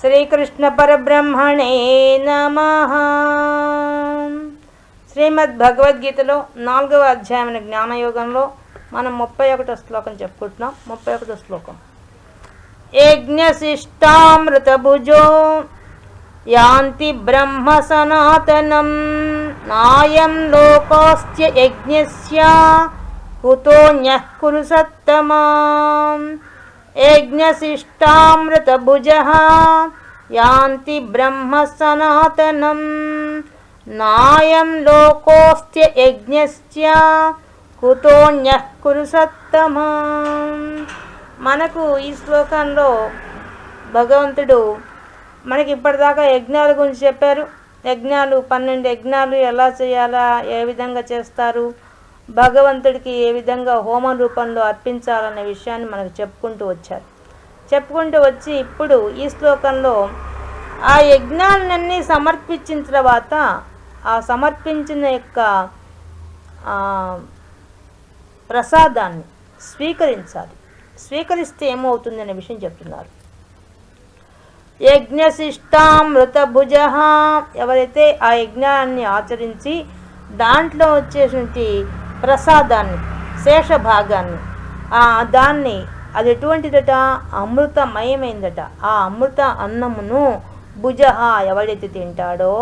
శ్రీకృష్ణ పరబ్రహ్మణే నమ. శ్రీమద్ భగవద్గీతలో నాలుగవ అధ్యాయమైన జ్ఞానయోగంలో మనం ముప్పై ఒకటో శ్లోకం చెప్పుకుంటున్నాం. ముప్పై ఒకటో శ్లోకం. యజ్ఞశిష్టామృతభుజో యాంతి బ్రహ్మ సనాతనం నాయం లోకాస్య యజ్ఞస్య కుతోన్యః కురు సత్తమా. యజ్ఞశిష్టామృతభుజ యాంతి బ్రహ్మ సనాతనం నాయం లోకోస్త్య యజ్ఞస్య కుతోన్యః కురు సత్తమా మనకు ఈ శ్లోకంలో భగవంతుడు మనకి ఇప్పటిదాకా యజ్ఞాల గురించి చెప్పారు. యజ్ఞాలు పన్నెండు యజ్ఞాలు ఎలా చేయాలా ఏ విధంగా చేస్తారు భగవంతుడికి ఏ విధంగా హోమం రూపంలో అర్పించాలనే విషయాన్ని మనకు చెప్పుకుంటూ వచ్చారు. చెప్పుకుంటూ వచ్చి ఇప్పుడు ఈ శ్లోకంలో ఆ యజ్ఞాలన్నీ సమర్పించిన తర్వాత ఆ సమర్పించిన యొక్క ప్రసాదాన్ని స్వీకరించాలి. స్వీకరిస్తే ఏమవుతుందనే విషయం చెప్తున్నారు. యజ్ఞశిష్టామృత భుజ ఎవరైతే ఆ యజ్ఞాన్ని ఆచరించి దాంట్లో వచ్చేటువంటి ప్రసాదాన్ని శేష భాగాన్ని దాన్ని అది ఎటువంటిదట? అమృతమయమైందట. ఆ అమృత అన్నమును భుజ ఎవడైతే తింటాడో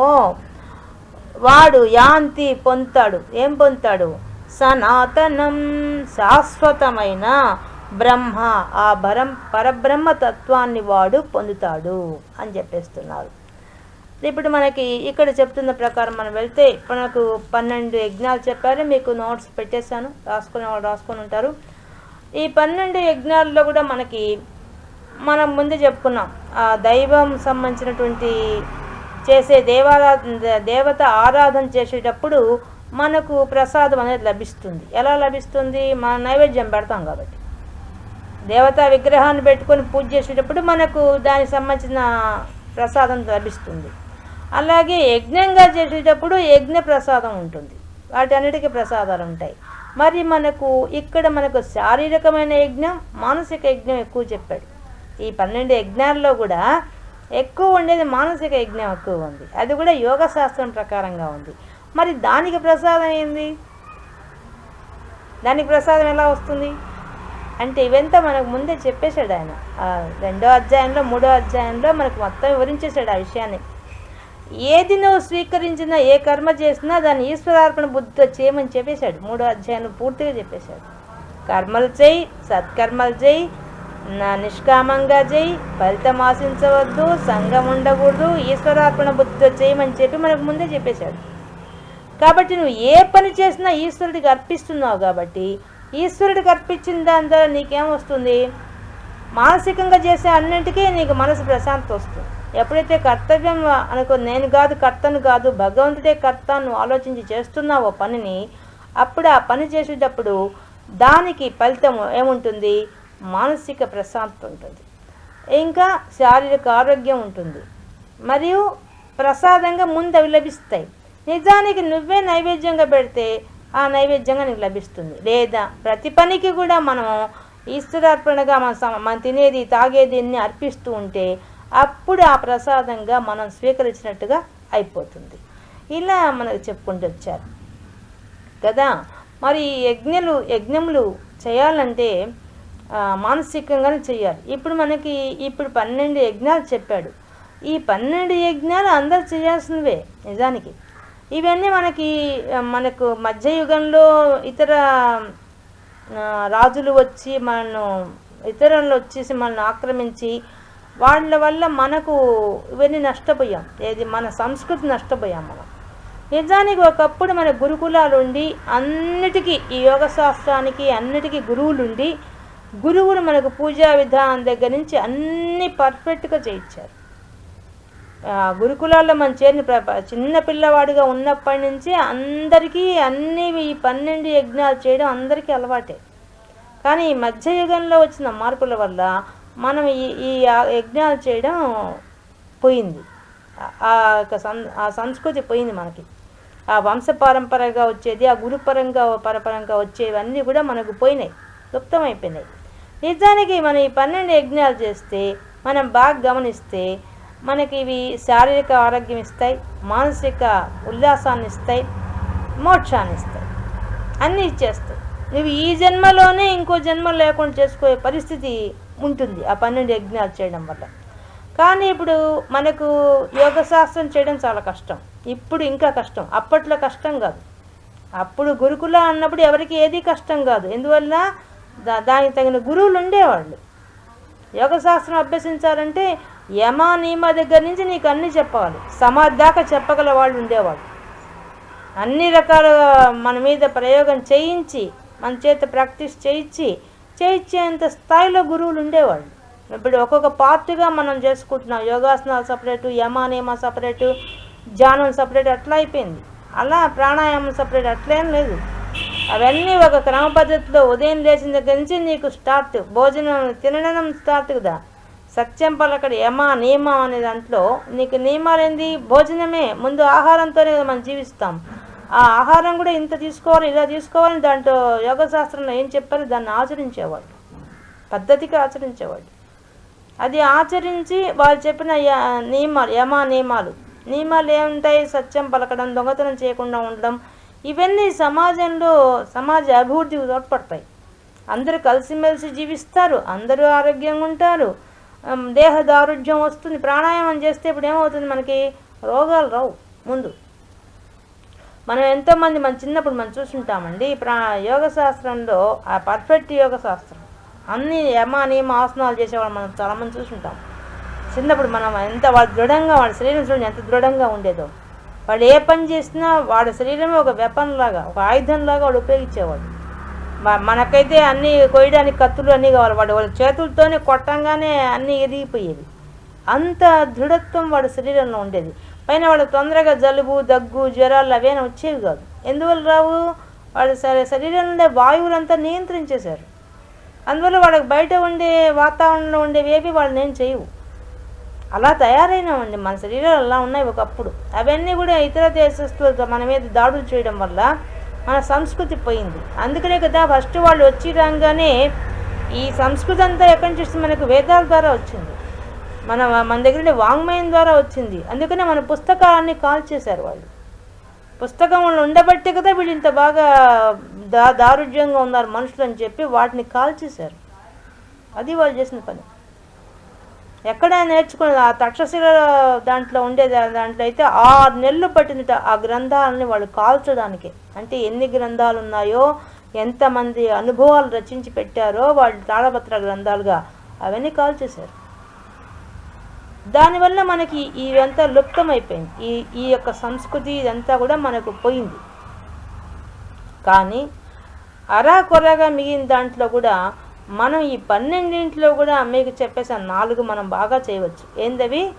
వాడు యాంతి పొందుతాడు. ఏం పొందుతాడు? సనాతనం శాశ్వతమైన బ్రహ్మ. ఆ పరం పరబ్రహ్మ తత్వాన్ని వాడు పొందుతాడు అని చెప్పేస్తున్నారు. ఇప్పుడు మనకి ఇక్కడ చెప్తున్న ప్రకారం మనం వెళ్తే మనకు పన్నెండు యజ్ఞాలు చెప్పారు. మీకు నోట్స్ పెట్టేశాను. రాసుకునే వాళ్ళు రాసుకొని ఉంటారు. ఈ పన్నెండు యజ్ఞాల్లో కూడా మనకి మనం ముందే చెప్పుకున్నాం. ఆ దైవం సంబంధించినటువంటి చేసే దేవారా దేవత ఆరాధన చేసేటప్పుడు మనకు ప్రసాదం అనేది లభిస్తుంది. ఎలా లభిస్తుంది? మన నైవేద్యం పెడతాం కాబట్టి. దేవతా విగ్రహాన్ని పెట్టుకొని పూజ చేసేటప్పుడు మనకు దానికి సంబంధించిన ప్రసాదం లభిస్తుంది. అలాగే యజ్ఞంగా చేసేటప్పుడు యజ్ఞ ప్రసాదం ఉంటుంది. వాటన్నిటికీ ప్రసాదాలు ఉంటాయి. మరి మనకు ఇక్కడ మనకు శారీరకమైన యజ్ఞం మానసిక యజ్ఞం ఎక్కువ చెప్పాడు. ఈ పన్నెండు యజ్ఞాల్లో కూడా ఎక్కువ ఉండేది మానసిక యజ్ఞం ఎక్కువ ఉంది. అది కూడా యోగ శాస్త్రం ప్రకారంగా ఉంది. మరి దానికి ప్రసాదం ఏంది? దానికి ప్రసాదం ఎలా వస్తుంది? అంటే ఇవంతా మనకు ముందే చెప్పేశాడు ఆయన. రెండో అధ్యాయంలో మూడో అధ్యాయంలో మనకు మొత్తం వివరించేశాడు ఆ విషయాన్ని. ఏది నువ్వు స్వీకరించినా ఏ కర్మ చేసినా దాన్ని ఈశ్వరార్పణ బుద్ధితో చేయమని చెప్పేశాడు. మూడో అధ్యాయం పూర్తిగా చెప్పేశాడు. కర్మలు చేయి సత్కర్మలు చేయి నా నిష్కామంగా చేయి ఫలితం ఆశించవద్దు సంఘం ఉండకూడదు ఈశ్వరార్పణ బుద్ధితో చేయమని చెప్పి మనకు ముందే చెప్పేశాడు. కాబట్టి నువ్వు ఏ పని చేసినా ఈశ్వరుడికి అర్పిస్తున్నావు కాబట్టి ఈశ్వరుడికి అర్పించిన దాని ద్వారా నీకేం వస్తుంది? మానసికంగా చేసే అన్నింటికీ నీకు మనసు ప్రశాంతత వస్తుంది. ఎప్పుడైతే కర్తవ్యం అనుకో నేను కాదు కర్తను కాదు భగవంతుడే కర్త నువ్వు ఆలోచించి చేస్తున్నావో పనిని అప్పుడు ఆ పని చేసేటప్పుడు దానికి ఫలితం ఏముంటుంది? మానసిక ప్రశాంతత ఉంటుంది. ఇంకా శారీరక ఆరోగ్యం ఉంటుంది. మరియు ప్రసాదంగా ముందు అవి లభిస్తాయి. నిజానికి నువ్వే నైవేద్యంగా పెడితే ఆ నైవేద్యంగా నీకు లభిస్తుంది. లేదా ప్రతి పనికి కూడా మనం ఈశ్వరార్పణగా మన మనం తినేది తాగేది అన్ని అర్పిస్తూ ఉంటే అప్పుడు ఆ ప్రసాదంగా మనం స్వీకరించినట్టుగా అయిపోతుంది. ఇలా మనకు చెప్పుకుంటూ వచ్చారు. కదా? మరి ఈ యజ్ఞలు యజ్ఞములు చేయాలంటే మానసికంగానే చేయాలి. ఇప్పుడు మనకి ఇప్పుడు పన్నెండు యజ్ఞాలు చెప్పాడు. ఈ పన్నెండు యజ్ఞాలు అందరు చేయాల్సినవే నిజానికి. ఇవన్నీ మనకి మనకు మధ్యయుగంలో ఇతర రాజులు వచ్చి మనను ఇతరులు వచ్చేసి మనల్ని ఆక్రమించి వాళ్ళ వల్ల మనకు ఇవన్నీ నష్టపోయాం. ఏది మన సంస్కృతి నష్టపోయాం మనం. నిజానికి ఒకప్పుడు మన గురుకులాలు ఉండి అన్నిటికీ ఈ యోగ శాస్త్రానికి అన్నిటికీ గురువులుండి గురువులు మనకు పూజా విధానం దగ్గర నుంచి అన్నీ పర్ఫెక్ట్గా చేయించారు. గురుకులాల్లో మనం చేరిన చిన్న పిల్లవాడిగా ఉన్నప్పటి నుంచి అందరికీ అన్ని ఈ పన్నెండు యజ్ఞాలు చేయడం అందరికీ అలవాటే. కానీ ఈ మధ్యయుగంలో వచ్చిన మార్పుల వల్ల మనం ఈ ఈ యజ్ఞాలు చేయడం పోయింది. ఆ- యొక్క సం ఆ సంస్కృతి పోయింది మనకి. ఆ వంశపారంపరగా వచ్చేది ఆ గురుపరంగా పరపరంగా వచ్చేవన్నీ కూడా మనకు పోయినాయి లుప్తమైపోయినాయి. నిజానికి మనం ఈ పన్నెండు యజ్ఞాలు చేస్తే మనం బాగా గమనిస్తే మనకి ఇవి శారీరక ఆరోగ్యం ఇస్తాయి మానసిక ఉల్లాసాన్ని ఇస్తాయి మోక్షాన్ని ఇస్తాయి. అన్నీ ఇచ్చేస్తాయి నువ్వు ఈ జన్మలోనే ఇంకో జన్మ లేకుండా చేసుకునే పరిస్థితి ఉంటుంది. ఆ పన్నెండు యజ్ఞాలు చేయడం వల్ల. కానీ ఇప్పుడు మనకు యోగ శాస్త్రం చేయడం చాలా కష్టం. ఇప్పుడు ఇంకా కష్టం. అప్పట్లో కష్టం కాదు. అప్పుడు గురుకుల అన్నప్పుడు ఎవరికి ఏది కష్టం కాదు. ఎందువల్ల? దా దానికి తగిన గురువులు ఉండేవాళ్ళు. యోగ శాస్త్రం అభ్యసించాలంటే యమ నియమ దగ్గర నుంచి నీకు అన్నీ చెప్పాలి. సమాధి దాకా చెప్పగల వాళ్ళు ఉండేవాళ్ళు. అన్ని రకాలుగా మన మీద ప్రయోగం చేయించి మన చేత ప్రాక్టీస్ చేయించి చేయించేంత స్థాయిలో గురువులు ఉండేవాళ్ళు. ఇప్పుడు ఒక్కొక్క పార్ట్గా మనం చేసుకుంటున్నాం. యోగాసనాలు సపరేటు యమ నియమ సపరేటు ధ్యానం సపరేట్ అట్లా అయిపోయింది. అలా ప్రాణాయామం సపరేట్ అట్లేం లేదు. అవన్నీ ఒక క్రమ పద్ధతిలో ఉదయం లేచిన దగ్గర నుంచి నీకు స్టార్ట్ భోజనం తినడం స్టార్ట్ కదా. సత్యం అక్కడ యమ నియమం అనే దాంట్లో నీకు నియమాలు ఏంది భోజనమే. ముందు ఆహారంతోనే మనం జీవిస్తాం. ఆ ఆహారం కూడా ఇంత తీసుకోవాలి ఇలా తీసుకోవాలని దాంట్లో యోగ శాస్త్రంలో ఏం చెప్పాలి దాన్ని ఆచరించేవాళ్ళు. పద్ధతిగా ఆచరించేవాళ్ళు. అది ఆచరించి వాళ్ళు చెప్పిన య- నియమాలు యమ నియమాలు. నియమాలు ఏముంటాయి? సత్యం పలకడం దొంగతనం చేయకుండా ఉండడం. ఇవన్నీ సమాజంలో సమాజ అభివృద్ధికి తోడ్పడతాయి. అందరూ కలిసిమెలిసి జీవిస్తారు అందరూ ఆరోగ్యంగా ఉంటారు. దేహ దారుఢ్యం వస్తుంది. ప్రాణాయామం చేస్తే ఇప్పుడు ఏమవుతుంది మనకి? రోగాలు రావు. ముందు మనం ఎంతోమంది మన చిన్నప్పుడు మనం చూసుంటామండి ప్రా యోగ శాస్త్రంలో ఆ పర్ఫెక్ట్ యోగ శాస్త్రం. అన్ని యమ నియమ ఆసనాలు చేసేవాళ్ళు మనం చాలామంది చూసుంటాం. చిన్నప్పుడు మనం ఎంత వాళ్ళు దృఢంగా వాళ్ళ శరీరం చూడండి ఎంత దృఢంగా ఉండేదో. వాడు ఏ పని చేసినా వాడి శరీరమే ఒక వెపన్ లాగా ఒక ఆయుధం లాగా వాళ్ళు ఉపయోగించేవాడు మనకైతే అన్నీ కొయ్యడానికి కత్తులు అన్నీ కావాలి వాడు వాళ్ళ చేతులతోనే కొట్టంగానే అన్నీ ఎదిగిపోయేవి అంత దృఢత్వం వాడి శరీరంలో ఉండేది. పైన వాడు తొందరగా జలుబు దగ్గు జ్వరాలు అవేనా వచ్చేవి కాదు. ఎందువల్ల రావు? వాళ్ళ సరే శరీరంలో ఉండే వాయువులంతా నియంత్రించేశారు. అందువల్ల వాళ్ళకి బయట ఉండే వాతావరణంలో ఉండేవి ఏవి వాళ్ళు ఏం చేయవు. అలా తయారైనామండి మన శరీరాలు అలా ఉన్నాయి ఒకప్పుడు. అవన్నీ కూడా ఇతర దేశస్తులతో మన మీద దాడులు చేయడం వల్ల మన సంస్కృతి పోయింది. అందుకనే కదా ఫస్ట్ వాళ్ళు వచ్చి రాగానే ఈ సంస్కృతి అంతా ఎక్కడి నుంచి మనకు వేదాల ద్వారా వచ్చింది. మన మన దగ్గర ఉండే వాంగ్మయం ద్వారా వచ్చింది. అందుకనే మన పుస్తకాలన్నీ కాల్ చేశారు వాళ్ళు. పుస్తకంలో ఉండబట్టే కదా వీళ్ళు ఇంత బాగా దా దారుఢ్యంగా ఉన్నారు మనుషులు అని చెప్పి వాటిని కాల్ చేశారు. అది వాళ్ళు చేసిన పని. ఎక్కడ నేర్చుకున్నది ఆ తక్షశిల దాంట్లో ఉండే దాంట్లో అయితే ఆరు నెలలు పట్టిన ఆ గ్రంథాలని వాళ్ళు కాల్చడానికి. అంటే ఎన్ని గ్రంథాలు ఉన్నాయో ఎంతమంది అనుభవాలు రచించి పెట్టారో వాళ్ళు తాళపత్ర గ్రంథాలుగా అవన్నీ కాల్చేశారు దానివల్ల మనకి ఇదంతా లుప్తమైపోయింది. ఈ ఈ యొక్క సంస్కృతి ఇదంతా కూడా మనకు పోయింది. కానీ అరా కొరగా మిగిలిన దాంట్లో కూడా మనం ఈ పన్నెండింటిలో కూడా మీకు చెప్పేసి నాలుగు మనం బాగా చేయవచ్చు. ఏందవి?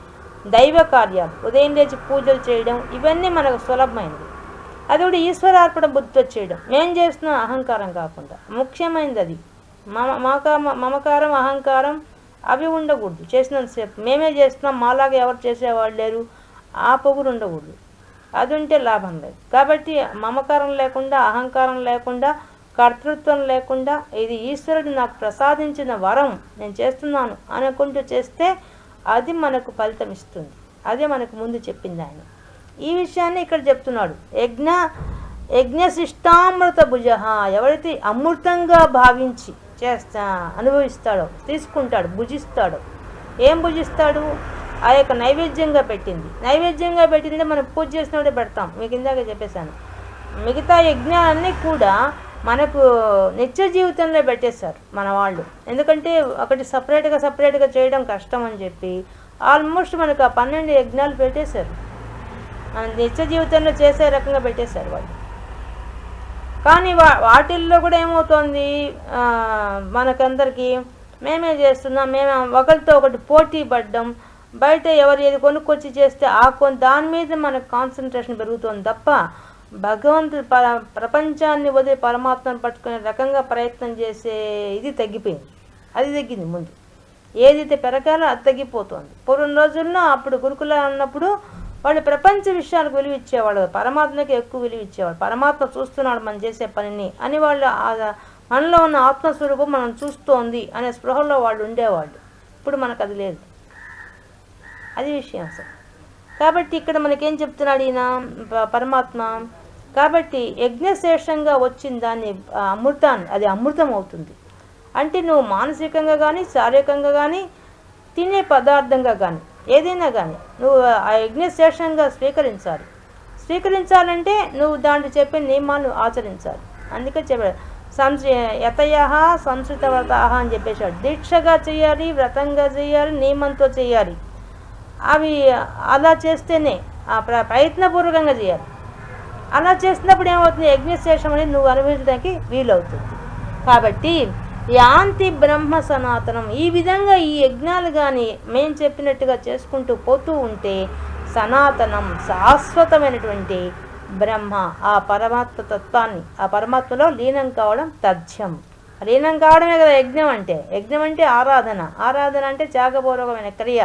దైవ కార్యాలు. ఉదయం లేచి పూజలు చేయడం ఇవన్నీ మనకు సులభమైనది అది కూడా ఈశ్వరార్పణ బుద్ధితో చేయడం. మేం చేస్తున్నాం అహంకారం కాకుండా. ముఖ్యమైనది అది. మమ మమకారం అహంకారం అవి ఉండకూడదు. చేసినంతసేపు. మేమే చేస్తున్నాం మాలాగా ఎవరు చేసేవాళ్ళు లేరు. ఆ పొగురు ఉండకూడదు. అది ఉంటే లాభం లేదు. కాబట్టి మమకారం లేకుండా అహంకారం లేకుండా కర్తృత్వం లేకుండా ఇది ఈశ్వరుడు నాకు ప్రసాదించిన వరం నేను చేస్తున్నాను అనుకుంటూ చేస్తే అది మనకు ఫలితం ఇస్తుంది. అదే మనకు ముందు చెప్పింది ఆయన. ఈ విషయాన్ని ఇక్కడ చెప్తున్నాడు. యజ్ఞ యజ్ఞశిష్టామృత భుజ ఎవరైతే అమృతంగా భావించి చేస్తా అనుభవిస్తాడో తీసుకుంటాడు భుజిస్తాడో. ఏం భుజిస్తాడు? ఆ యొక్క నైవేద్యంగా పెట్టింది. నైవేద్యంగా పెట్టింది మనం పూజ చేసినప్పుడే పెడతాం. మీకు ఇందాక చెప్పేశాను. మిగతా యజ్ఞాలన్నీ కూడా మనకు నిత్య జీవితంలో పెట్టేశారు మన వాళ్ళు. ఎందుకంటే ఒకటి సపరేట్గా సపరేట్గా చేయడం కష్టం అని చెప్పి ఆల్మోస్ట్ మనకు ఆ పన్నెండు యజ్ఞాలు పెట్టేశారు. మన నిత్య జీవితంలో చేసే రకంగా పెట్టేశారు వాళ్ళు. కానీ వా వాటిల్లో కూడా ఏమవుతోంది మనకందరికీ మేమే చేస్తున్నాం మేమే ఒకరితో ఒకటి పోటీ పడ్డం బయట ఎవరు ఏది కొనుక్కొచ్చి చేస్తే ఆ కొన్ దాని మీద మనకు కాన్సన్ట్రేషన్ పెరుగుతుంది తప్ప భగవంతుడు పర ప్రపంచాన్ని వదిలి పరమాత్మను పట్టుకునే రకంగా ప్రయత్నం చేసే ఇది తగ్గిపోయింది. అది తగ్గింది ముందు. ఏదైతే పెరగాలో అది తగ్గిపోతుంది. పూర్వం రోజుల్లో అప్పుడు గురుకుల అన్నప్పుడు వాళ్ళు ప్రపంచ విషయాలకు విలువ ఇచ్చేవాళ్ళు పరమాత్మకి ఎక్కువ విలువ ఇచ్చేవాళ్ళు పరమాత్మ చూస్తున్నాడు మనం చేసే పనిని అని వాళ్ళు మనలో ఉన్న ఆత్మస్వరూపం మనం చూస్తోంది అనే స్పృహలో వాళ్ళు ఉండేవాళ్ళు. ఇప్పుడు మనకు అది లేదు. అది విషయం అసలు. కాబట్టి ఇక్కడ మనకేం చెప్తున్నాడు ఈయన? పరమాత్మ. కాబట్టి యజ్ఞశేషంగా వచ్చిన దాన్ని అమృతాన్ని అది అమృతం అవుతుంది అంటే నువ్వు మానసికంగా కానీ శారీరకంగా కానీ తినే పదార్థంగా కానీ ఏదైనా కానీ నువ్వు ఆ యజ్ఞశేషంగా స్వీకరించాలి. స్వీకరించాలంటే నువ్వు దాంట్లో చెప్పే నియమాలు ఆచరించాలి. అందుకే చెప్పాడు. సంస్ యతయ సంస్కృత అని చెప్పేశాడు. దీక్షగా చేయాలి వ్రతంగా చేయాలి నియమంతో చేయాలి. అవి అలా చేస్తేనే ఆ ప్ర ప్రయత్నపూర్వకంగా చేయాలి. అలా చేసినప్పుడు ఏమవుతుంది? యజ్ఞశేషం అనేది నువ్వు అనుభవించడానికి వీలవుతుంది. కాబట్టి యాంతి బ్రహ్మ సనాతనం. ఈ విధంగా ఈ యజ్ఞాలు కానీ మేము చెప్పినట్టుగా చేసుకుంటూ పోతూ ఉంటే సనాతనం శాశ్వతమైనటువంటి బ్రహ్మ ఆ పరమాత్మ తత్వాన్ని ఆ పరమాత్మలో లీనం కావడం తథ్యం. లీనం కావడమే కదా యజ్ఞం అంటే. యజ్ఞం అంటే ఆరాధన. ఆరాధన అంటే త్యాగపూర్వకమైన క్రియ.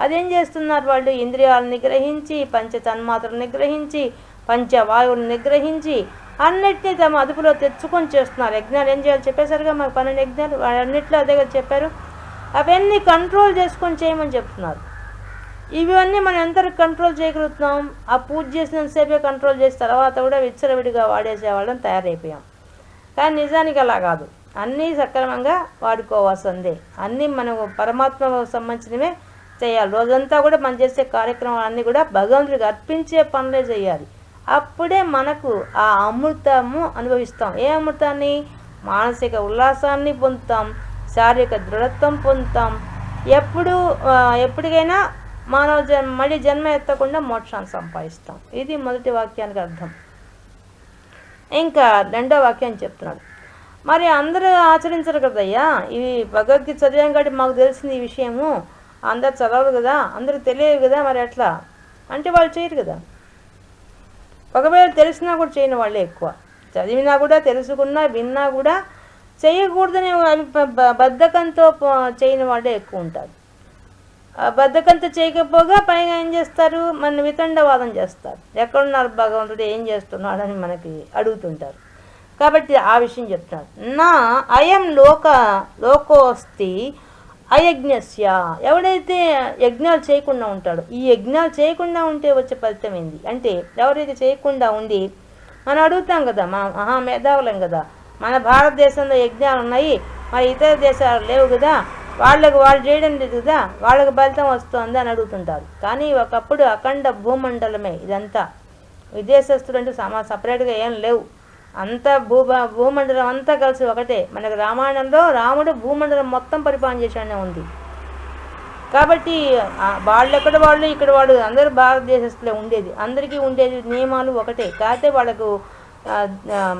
అదేం చేస్తున్నారు వాళ్ళు? ఇంద్రియాలను నిగ్రహించి పంచ తన్మాత్రలు నిగ్రహించి పంచవాయువులు నిగ్రహించి అన్నిటినీ తమ అదుపులో తెచ్చుకొని చేస్తున్నారు. యజ్ఞాలు ఏం చేయాలి? చెప్పేసరిగా మాకు పన్నెండు యజ్ఞాలు అన్నిట్లో అదే కదా చెప్పారు. అవన్నీ కంట్రోల్ చేసుకొని చేయమని చెప్తున్నారు. ఇవన్నీ మనం ఎంత కంట్రోల్ చేయగలుగుతున్నాం? ఆ పూజ చేసినంతసేపే కంట్రోల్ చేసిన తర్వాత కూడా విచ్చరవిడిగా వాడేసే వాళ్ళని తయారైపోయాం. కానీ నిజానికి అలా కాదు. అన్నీ సక్రమంగా వాడుకోవాల్సిందే. అన్నీ మనకు పరమాత్మకు సంబంధించినవే చేయాలి. రోజంతా కూడా మనం చేసే కార్యక్రమాలన్నీ కూడా భగవంతుడికి అర్పించే పనులే చేయాలి. అప్పుడే మనకు ఆ అమృతము అనుభవిస్తాం. ఏ అమృతాన్ని? మానసిక ఉల్లాసాన్ని పొందుతాం శారీరక దృఢత్వం పొందుతాం. ఎప్పుడు ఎప్పటికైనా మానవ జన్మ మళ్ళీ జన్మ ఎత్తకుండా మోక్షాన్ని సంపాదిస్తాం. ఇది మొదటి వాక్యానికి అర్థం. ఇంకా రెండో వాక్యం చెప్తున్నాడు. మరి అందరూ ఆచరించరు కదయ్యా? ఇవి భగవద్గీత చదివాం కాబట్టి మాకు తెలిసింది ఈ విషయము. అందరు చదవరు కదా? అందరికి తెలియదు కదా మరి ఎట్లా? అంటే వాళ్ళు చేయరు కదా? ఒకవేళ తెలిసినా కూడా చేయని వాళ్ళే ఎక్కువ. చదివినా కూడా తెలుసుకున్నా విన్నా కూడా చేయకూడదని అవి బద్ధకంతో చేయని వాళ్ళే ఎక్కువ ఉంటారు. బద్ధకంతో చేయకపోగా పైగా ఏం చేస్తారు? మన వితండవాదం చేస్తారు. ఎక్కడున్నారు భగవంతుడు? ఏం చేస్తున్నాడు అని మనకి అడుగుతుంటారు. కాబట్టి ఆ విషయం చెప్తున్నారు నా అయం లోక లోకోస్తి అయజ్ఞస్య. ఎవడైతే యజ్ఞాలు చేయకుండా ఉంటాడో ఈ యజ్ఞాలు చేయకుండా ఉంటే వచ్చే ఫలితం ఏంది? అంటే ఎవరైతే చేయకుండా ఉండి మనం అడుగుతాం కదా మా మహా మేధావులం కదా మన భారతదేశంలో యజ్ఞాలు ఉన్నాయి మరి ఇతర దేశాలు లేవు కదా వాళ్ళకు వాళ్ళు చేయడం లేదు కదా వాళ్ళకు ఫలితం వస్తుంది అని అడుగుతుంటారు. కానీ ఒకప్పుడు అఖండ భూమండలమే ఇదంతా. విదేశస్తులు అంటే సమా సపరేట్గా ఏం లేవు. అంతా భూ భూమండలం అంతా కలిసి ఒకటే. మనకు రామాయణంలో రాముడు భూమండలం మొత్తం పరిపాలన చేశాడనే ఉంది. కాబట్టి వాళ్ళు ఎక్కడ వాళ్ళు ఇక్కడ వాళ్ళు అందరూ భారతదేశంలో ఉండేది. అందరికీ ఉండేది నియమాలు ఒకటే. కాకపోతే వాళ్ళకు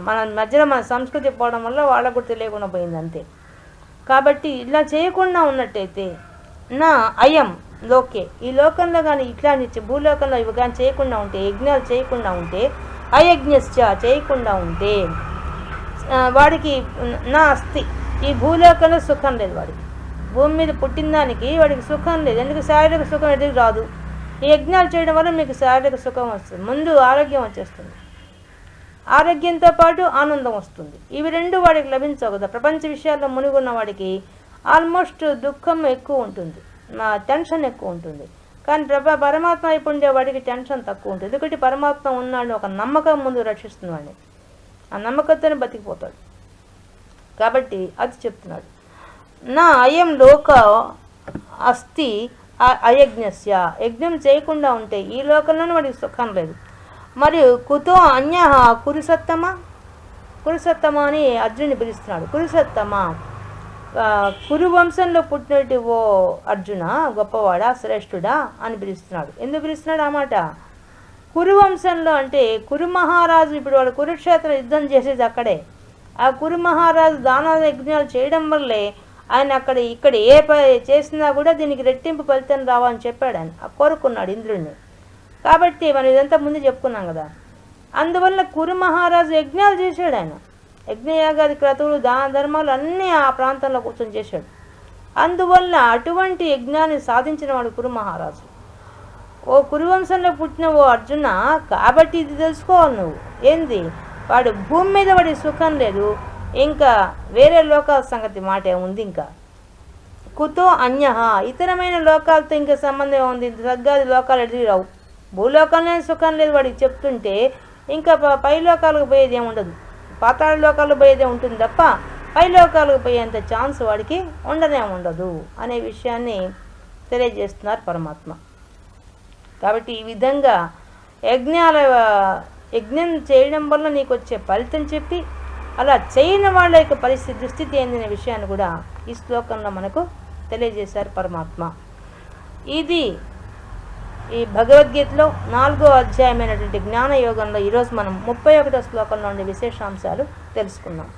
మన మధ్యలో మన సంస్కృతి పోవడం వల్ల వాళ్ళకు కూడా తెలియకుండా పోయింది అంతే. కాబట్టి ఇలా చేయకుండా ఉన్నట్టయితే నా అయం లోకే. ఈ లోకంలో కానీ ఇట్లాంటి భూలోకంలో ఇవి కానీ చేయకుండా ఉంటే యజ్ఞాలు చేయకుండా ఉంటే అయజ్ఞశ్చ చేయకుండా ఉంటే వాడికి నా అస్థి. ఈ భూలోకంలో సుఖం లేదు వాడికి. భూమి మీద పుట్టిన దానికి వాడికి సుఖం లేదు. ఎందుకు? శారీరక సుఖం ఎదురు రాదు. ఈ యజ్ఞాలు చేయడం వల్ల మీకు శారీరక సుఖం వస్తుంది. ముందు ఆరోగ్యం వచ్చేస్తుంది. ఆరోగ్యంతో పాటు ఆనందం వస్తుంది. ఇవి రెండు వాడికి లభించవు కదా ప్రపంచ విషయాల్లో మునిగున్న వాడికి ఆల్మోస్ట్ దుఃఖం ఎక్కువ ఉంటుంది. టెన్షన్ ఎక్కువ ఉంటుంది. కానీ ప్రభ పరమాత్మ వైపు ఉండేవాడికి టెన్షన్ తక్కువ ఉంటుంది. ఎందుకంటే పరమాత్మ ఉన్నాడు ఒక నమ్మకం ముందు రక్షిస్తుంది వాడిని ఆ నమ్మకంతోనే బతికిపోతాడు. కాబట్టి అది చెప్తున్నాడు. నా అయం లోక అస్థి అయజ్ఞస్య. యజ్ఞం చేయకుండా ఉంటే ఈ లోకంలోనే వాడికి సుఖం లేదు. మరియు కుతో అన్య కురుసత్తమ? కురుసత్తమ అని అర్జునుని పిలుస్తున్నాడు. కురుసత్తమ. కురువంశంలో కురు వంశంలో పుట్టినట్టు ఓ అర్జున గొప్పవాడా శ్రేష్ఠుడా అని పిలుస్తున్నాడు. ఎందుకు పిలుస్తున్నాడు ఆ మాట? కురు వంశంలో అంటే కురు మహారాజు ఇప్పుడు వాడు కురుక్షేత్ర యుద్ధం చేసేది అక్కడే. ఆ కురు మహారాజు దాన యజ్ఞాలు చేయడం వల్లే ఆయన అక్కడ ఇక్కడ ఏ ప చేసినా కూడా దీనికి రెట్టింపు ఫలితం రావాలని చెప్పాడు ఆయన. ఆ కోరుకున్నాడు ఇంద్రుడిని కాబట్టి మనం ఇదంతా ముందు చెప్పుకున్నాం కదా. అందువల్ల కురు మహారాజు యజ్ఞాలు చేశాడు ఆయన. యజ్ఞయాగాది క్రతువులు దాన ధర్మాలు అన్నీ ఆ ప్రాంతంలో కూర్చొని చేశాడు. అందువల్ల అటువంటి యజ్ఞాన్ని సాధించిన వాడు కురు మహారాజు ఓ కురువంశంలో పుట్టిన ఓ అర్జున కాబట్టి ఇది తెలుసుకోవాలి నువ్వు. ఏంది? వాడు భూమి మీద వాడి సుఖం లేదు. ఇంకా వేరే లోకాల సంగతి మాట ఏముంది ఇంకా. కుతో అన్య ఇతరమైన లోకాలతో ఇంకా సంబంధం ఉంది స్వర్గాది లోకాలు ఎదురు రావు. భూలోకంలో సుఖం లేదు వాడికి చెప్తుంటే ఇంకా ప- పై లోకాలకు పోయేది ఏముండదు. పాతాళ లోకాలు పోయేదే ఉంటుంది తప్ప పై లోకాలకు పోయేంత ఛాన్స్ వాడికి ఉండనే ఉండదు అనే విషయాన్ని తెలియజేస్తున్నారు పరమాత్మ. కాబట్టి ఈ విధంగా యజ్ఞాల యజ్ఞం చేయడం వల్ల నీకు వచ్చే ఫలితం చెప్పి అలా చేయని వాళ్ళ యొక్క పరిస్థితి దుస్థితి ఏందనే విషయాన్ని కూడా ఈ శ్లోకంలో మనకు తెలియజేశారు పరమాత్మ. ఇది ఈ భగవద్గీతలో నాలుగో అధ్యాయమైనటువంటి జ్ఞాన యోగంలో ఈరోజు మనం ముప్పై ఒకటో శ్లోకంలో ఉండే విశేషాంశాలు తెలుసుకున్నాం